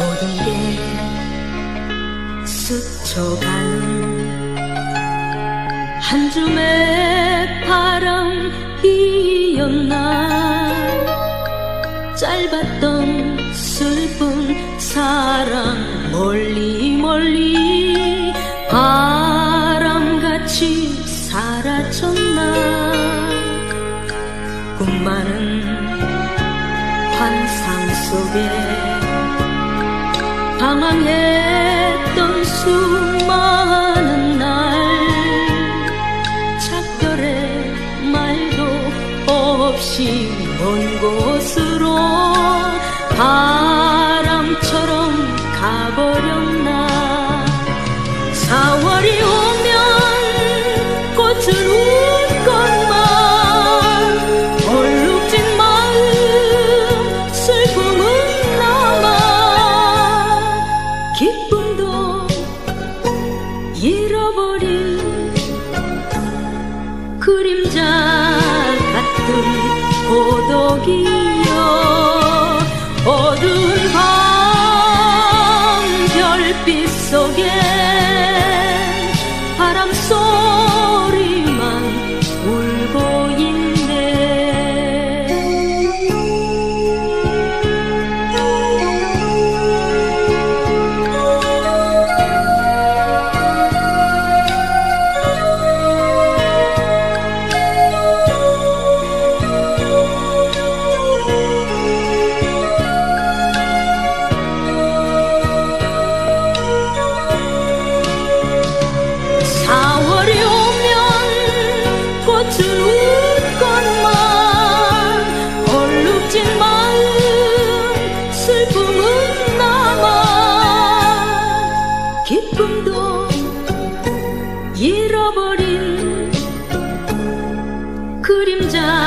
모든 게 스쳐가는 한 줌의 바람이었나? 짧았던 슬픈 사랑 멀리 멀리 바람같이 사라졌나? 꿈 많은 환상 속에 방황했던 수많은 날. 작별의 말도 없이 먼 곳으로 바람처럼 가버렸나. 4월 잃어버린 그림자 같은 고독이여. 어두운 밤 별빛 속에 기쁨도 잃어버린 그림자.